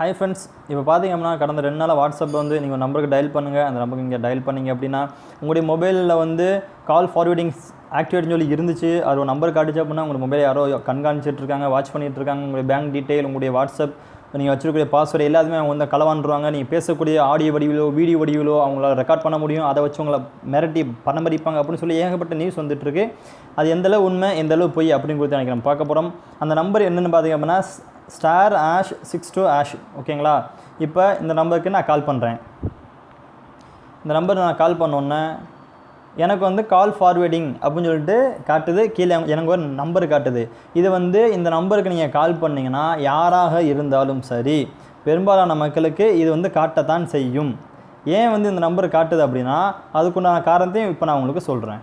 Hi friends இப்போ பார்த்தீங்க அப்படின்னா கடந்த ரெண்டு நாளாக வாட்ஸ்அப்பில் வந்து நீங்கள் நம்பருக்கு டயல் பண்ணுங்கள் அந்த நம்பருக்கு நீங்கள் டயல் பண்ணிங்க அப்படின்னா உங்களுடைய மொபைலில் வந்து கால் ஃபார்வேர்டிங்ஸ் ஆக்டிவேட்னு சொல்லி இருந்துச்சு. அது ஒரு நம்பர் காட்டுச்சு அப்படின்னா உங்கள் மொபைல் யாரோ கண்காணிச்சிட்டு இருக்காங்க வாட்ச் பண்ணிகிட்டு இருக்காங்க. உங்களுடைய பேங்க் டீட்டெயில் உங்களுடைய வாட்ஸ்அப் நீங்கள் வச்சிருக்கக்கூடிய பாஸ்வேர்டு எல்லாத்துமே அவங்க வந்து களவாண்டுருவாங்க நீங்கள் பேசக்கூடிய ஆடியோ வடிவிலோ வீடியோ வடிவிலோ அவங்களால ரெக்கார்ட் பண்ண முடியும். அதை வச்சு உங்களை மிரட்டி பராமரிப்பாங்க அப்படின்னு சொல்லி ஏகப்பட்ட நியூஸ் வந்துட்டுருக்கு அது எந்தளவு உண்மை எந்தளவு பொய் அப்படின்னு கொடுத்து நினைக்கிறேன் நம்ம பார்க்க போகிறோம் அந்த நம்பர் என்னென்னு பார்த்தீங்க அப்படின்னா star hash six two hash ஓகேங்களா இப்போ இந்த நம்பருக்கு நான் கால் பண்ணுறேன் இந்த நம்பர் நான் கால் பண்ணோன்னே எனக்கு வந்து கால் ஃபார்வேர்டிங் அப்படின்னு சொல்லிட்டு காட்டுது. கீழே எனக்கு ஒரு நம்பர் காட்டுது. இது வந்து இந்த நம்பருக்கு நீங்கள் கால் பண்ணிங்கன்னா யாராக இருந்தாலும் சரி பெரும்பாலான மக்களுக்கு இது வந்து காட்டத்தான் செய்யும். ஏன் வந்து இந்த நம்பர் காட்டுது அப்படின்னா அதுக்குண்டான காரணத்தையும் இப்போ நான் உங்களுக்கு சொல்கிறேன்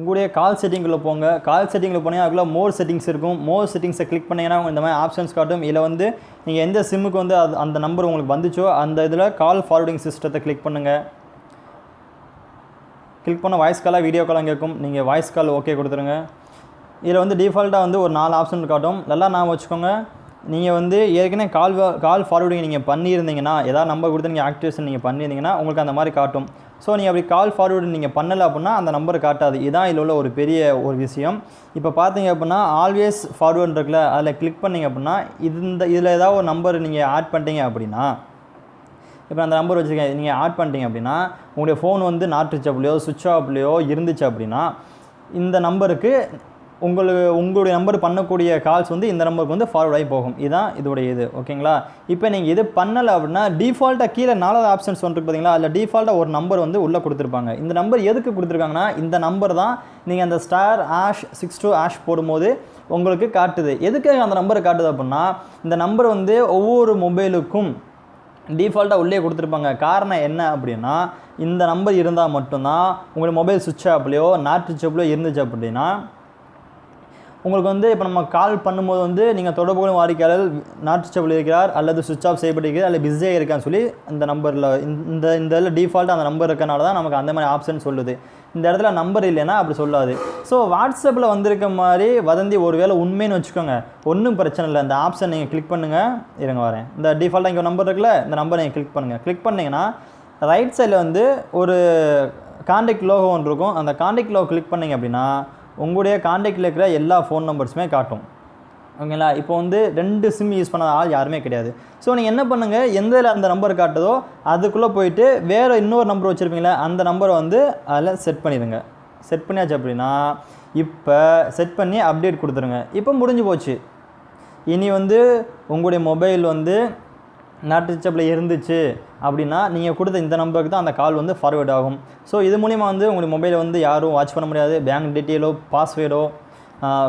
உங்களுடைய கால் செட்டிங்கில் போங்க. கால் செட்டிங்கில் போனீங்கன்னா அதுக்குள்ள மோர் செட்டிங்ஸ் இருக்கும். மோர் செட்டிங்ஸை கிளிக் பண்ணிங்கன்னா இந்த மாதிரி ஆப்ஷன்ஸ் காட்டும். இதில் வந்து நீங்கள் எந்த சிம்முக்கு வந்து அது அந்த நம்பர் உங்களுக்கு வந்துச்சோ அந்த இதில் கால் ஃபார்வர்டிங் சிஸ்டத்தை கிளிக் பண்ணுங்கள் கிளிக் பண்ண வாய்ஸ் காலாக வீடியோ காலாக கேட்கும் நீங்கள் வாய்ஸ் கால் ஓகே கொடுத்துருங்க. இதில் வந்து டிஃபால்ட்டாக வந்து ஒரு நாலு ஆப்ஷன் காட்டும். நல்லா நான் வச்சுக்கோங்க. நீங்கள் வந்து ஏற்கனவே கால் கால் ஃபார்வர்டிங் நீங்கள் பண்ணியிருந்தீங்கன்னா ஏதாவது நம்பர் கொடுத்து நீங்கள் ஆக்டிவேஷன் நீங்கள் பண்ணியிருந்தீங்கன்னா உங்களுக்கு அந்த மாதிரி காட்டும். ஸோ நீங்கள் அப்படி கால் ஃபார்வர்டு நீங்கள் பண்ணலை அப்படின்னா அந்த நம்பர் காட்டாது. இதான் இதில் உள்ள ஒரு பெரிய ஒரு விஷயம். இப்போ பார்த்தீங்க அப்படின்னா ஆல்வேஸ் ஃபார்வர்டு இருக்குல்ல அதில் கிளிக் பண்ணிங்க அப்படின்னா இந்த இதில் ஏதாவது ஒரு நம்பர் நீங்கள் ஆட் பண்ணிட்டீங்க அப்படின்னா இப்போ அந்த நம்பர் வச்சுருக்கேன் நீங்கள் ஆட் பண்ணிட்டீங்க அப்படின்னா உங்களுடைய ஃபோன் வந்து நாட் ரிச்சப்லையோ சுவிட்ச் ஆஃப்லையோ இருந்துச்சு அப்படின்னா இந்த நம்பருக்கு உங்களுக்கு உங்களுடைய நம்பர் பண்ணக்கூடிய கால்ஸ் வந்து இந்த நம்பருக்கு வந்து ஃபார்வர்ட் ஆகி போகும். இதுதான் இதோடைய இது. ஓகேங்களா இப்போ நீங்கள் இது பண்ணலை அப்படின்னா டிஃபால்ட்டாக கீழே நாலாவது ஆப்ஷன்ஸ் வந்துருக்கு பார்த்தீங்களா அதில் டிஃபால்ட்டாக ஒரு நம்பர் வந்து உள்ளே கொடுத்துருப்பாங்க. இந்த நம்பர் எதுக்கு கொடுத்துருக்காங்கன்னா இந்த நம்பர் தான் நீங்கள் அந்த star hash six two hash போடும்போது உங்களுக்கு காட்டுது. எதுக்காக அந்த நம்பரை காட்டுது அப்படின்னா இந்த நம்பர் வந்து ஒவ்வொரு மொபைலுக்கும் டிஃபால்ட்டாக உள்ளே கொடுத்துருப்பாங்க. காரணம் என்ன அப்படின்னா இந்த நம்பர் இருந்தால் மட்டும்தான் உங்களுடைய மொபைல் சுவிட்ச் ஆப்லையோ நாட் சுவிட்ச் ஆப்லையோ இருந்துச்சு அப்படின்னா உங்களுக்கு வந்து இப்போ நம்ம கால் பண்ணும்போது வந்து நீங்கள் தொடர்பு கொள்ளும் வாடிக்கையாளர் நாட் சுவிட்ச் இருக்கிறார் அல்லது சுவிட்ச் ஆஃப் செய்யப்பட்டிருக்கிறார் அல்லது பிஸியாக இருக்கான்னு சொல்லி இந்த நம்பரில் இந்த இந்த இதில் டிஃபால்ட்டாக அந்த நம்பர் இருக்கனால தான் நமக்கு அந்த மாதிரி ஆப்ஷன் சொல்லுது. இந்த இடத்துல நம்பர் இல்லைன்னா அப்படி சொல்லாது. ஸோ வாட்ஸ்அப்பில் வந்திருக்க மாதிரி வதந்தி ஒரு வேளை உண்மைன்னு வச்சுக்கோங்க. ஒன்றும் பிரச்சனை இல்லை. இந்த ஆப்ஷன் நீங்கள் கிளிக் பண்ணுங்கள் இருங்க வரேன். இந்த டிஃபால்ட்டாக இங்கே நம்பர் இருக்குல்ல இந்த நம்பர் நீங்கள் கிளிக் பண்ணுங்கள் கிளிக் பண்ணிங்கன்னா ரைட் சைடில் வந்து ஒரு காண்டாக்ட் லோகோ ஒன்று இருக்கும். அந்த காண்டாக்ட் லோகோ கிளிக் பண்ணிங்க அப்படின்னா உங்களுடைய காண்டாக்டில் இருக்கிற எல்லா ஃபோன் நம்பர்ஸுமே காட்டும். ஓகேங்களா? இப்போ வந்து ரெண்டு சிம் யூஸ் பண்ண ஆள் யாருமே கிடையாது. ஸோ நீங்கள் என்ன பண்ணுங்கள் எந்த அந்த நம்பர் காட்டுதோ அதுக்குள்ளே போயிட்டு வேறு இன்னொரு நம்பர் வச்சுருப்பீங்களே அந்த நம்பரை வந்து அதில் செட் பண்ணிடுங்க. செட் பண்ணியாச்சு அப்படின்னா இப்போ செட் பண்ணி அப்டேட் கொடுத்துருங்க. இப்போ முடிஞ்சு போச்சு. இனி வந்து உங்களுடைய மொபைல் வந்து நாட் ரிச்சப்பில் இருந்துச்சு. அப்படின்னா நீங்கள் கொடுத்த இந்த நம்பருக்கு தான் அந்த கால் வந்து ஃபார்வேர்ட் ஆகும். ஸோ இது மூலிமா வந்து உங்களுடைய மொபைலை வந்து யாரும் வாட்ச் பண்ண முடியாது. பேங்க் டீட்டெயிலோ பாஸ்வேர்டோ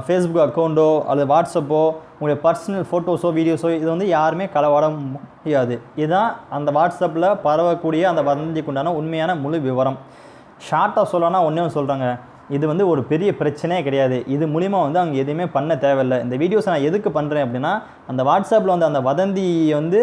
ஃபேஸ்புக் அக்கௌண்ட்டோ அல்லது வாட்ஸ்அப்போ உங்களுடைய பர்சனல் ஃபோட்டோஸோ வீடியோஸோ இது வந்து யாருமே களவாட முடியாது. இதுதான் அந்த வாட்ஸ்அப்பில் பரவக்கூடிய அந்த வதந்திக்குண்டான உண்மையான முழு விவரம். ஷார்ட்டாக சொல்லணும்னா ஒன்றே சொல்கிறாங்க இது வந்து ஒரு பெரிய பிரச்சனையே கிடையாது. இது மூலிமா வந்து அவங்க எதுவுமே பண்ண தேவையில்லை. இந்த வீடியோஸை நான் எதுக்கு பண்ணுறேன் அப்படின்னா அந்த வாட்ஸ்அப்பில் வந்து அந்த வதந்தி வந்து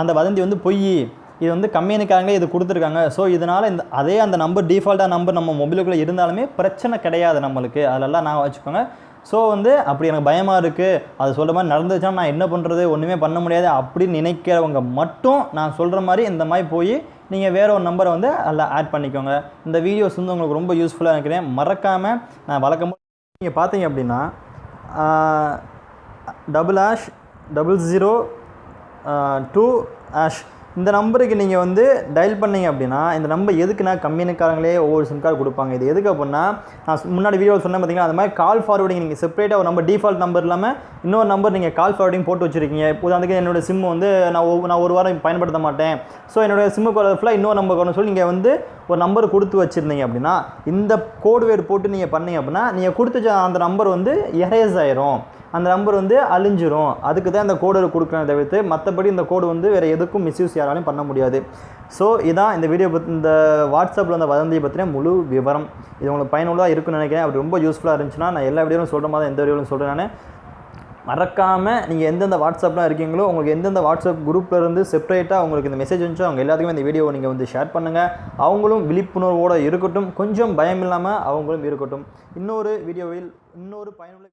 அந்த வதந்தி வந்து பொய். இது வந்து கம்பெனிக்காரங்களே இது கொடுத்துருக்காங்க. ஸோ இதனால் இந்த அதே அந்த நம்பர் டிஃபால்ட்டாக நம்பர் நம்ம மொபைலுக்குள்ளே இருந்தாலுமே பிரச்சனை கிடையாது நம்மளுக்கு. அதெல்லாம் நான் வச்சுக்கோங்க. ஸோ வந்து அப்படி எனக்கு பயமாக இருக்குது அது சொல்கிற மாதிரி நடந்துச்சுன்னா நான் என்ன பண்ணுறது ஒன்றுமே பண்ண முடியாது அப்படின்னு நினைக்கிறவங்க மட்டும் நான் சொல்கிற மாதிரி இந்த மாதிரி போய் நீங்கள் வேறு ஒரு நம்பரை வந்து அதில் ஆட் பண்ணிக்கோங்க. இந்த வீடியோஸ் வந்து உங்களுக்கு ரொம்ப யூஸ்ஃபுல்லாக நினைக்கிறேன். மறக்காமல் நான் வழக்கம் நீங்கள் பார்த்தீங்க அப்படின்னா double hash double zero two hash இந்த நம்பருக்கு நீங்கள் வந்து டயல் பண்ணீங்க அப்படின்னா இந்த நம்பர் எதுக்குன்னா கம்பெனிக்காரங்களே ஒவ்வொரு சிம் கார்டு கொடுப்பாங்க. இது எதுக்கு அப்படின்னா நான் முன்னாடி வீடியோ சொன்னேன் பார்த்தீங்கன்னா அந்த மாதிரி கால் ஃபார்வர்டிங் நீங்கள் செப்பரேட்டாக ஒரு நம்பர் டிஃபால்ட் நம்பர் இல்லாமல் இன்னொரு நம்பர் நீங்கள் கால் ஃபார்வர்டிங் போட்டு வச்சுருக்கீங்க. உதாரணத்துக்கு என்னோடய சிம் வந்து நான் நான் ஒரு வாரம் பயன்படுத்த மாட்டேன். ஸோ என்னோடய சிம்முக்கு ஃபுல்லாக இன்னொரு நம்பர் வரணும் சொல்லி நீங்கள் வந்து ஒரு நம்பர் கொடுத்து வச்சுருந்தீங்க அப்படின்னா இந்த கோடு வேர்டு போட்டு நீங்கள் பண்ணீங்க அப்படின்னா நீங்கள் கொடுத்து அந்த நம்பர் வந்து எரேஸ் ஆயிரும். அந்த நம்பர் வந்து அழிஞ்சிரும். அதுக்கு தான் இந்த கோடு கொடுக்குறேன் தவிர்த்து மற்றபடி இந்த கோடு வந்து வேறு எதுக்கும் மிஸ்யூஸ் யாராலையும் பண்ண முடியாது. ஸோ இதான் இந்த வீடியோ பற்றி இந்த வாட்ஸ்அப்பில் அந்த வதந்தியை பற்றின முழு விவரம். இது உங்களுக்கு பயனுள்ளதாக இருக்குன்னு நினைக்கிறேன். அப்படி ரொம்ப யூஸ்ஃபுல்லாக இருந்துச்சுன்னா நான் எல்லா வீடியோவிலும் சொல்கிற மாதிரி எந்த வீடியோவிலும் சொல்கிறேன் நான். மறக்காமல் நீங்கள் எந்தெந்த வாட்ஸ்அப்லாம் இருக்கீங்களோ உங்களுக்கு எந்தெந்த வாட்ஸ்அப் குரூப்பில் இருந்து செப்பரேட்டாக உங்களுக்கு இந்த மெசேஜ் வந்துச்சோ அவங்க எல்லாத்துக்குமே இந்த வீடியோவை நீங்கள் வந்து ஷேர் பண்ணுங்கள் அவங்களும் விழிப்புணர்வோடு இருக்கட்டும். கொஞ்சம் பயம் இல்லாமல் அவங்களும் இருக்கட்டும். இன்னொரு வீடியோவில் இன்னொரு பயனுள்ள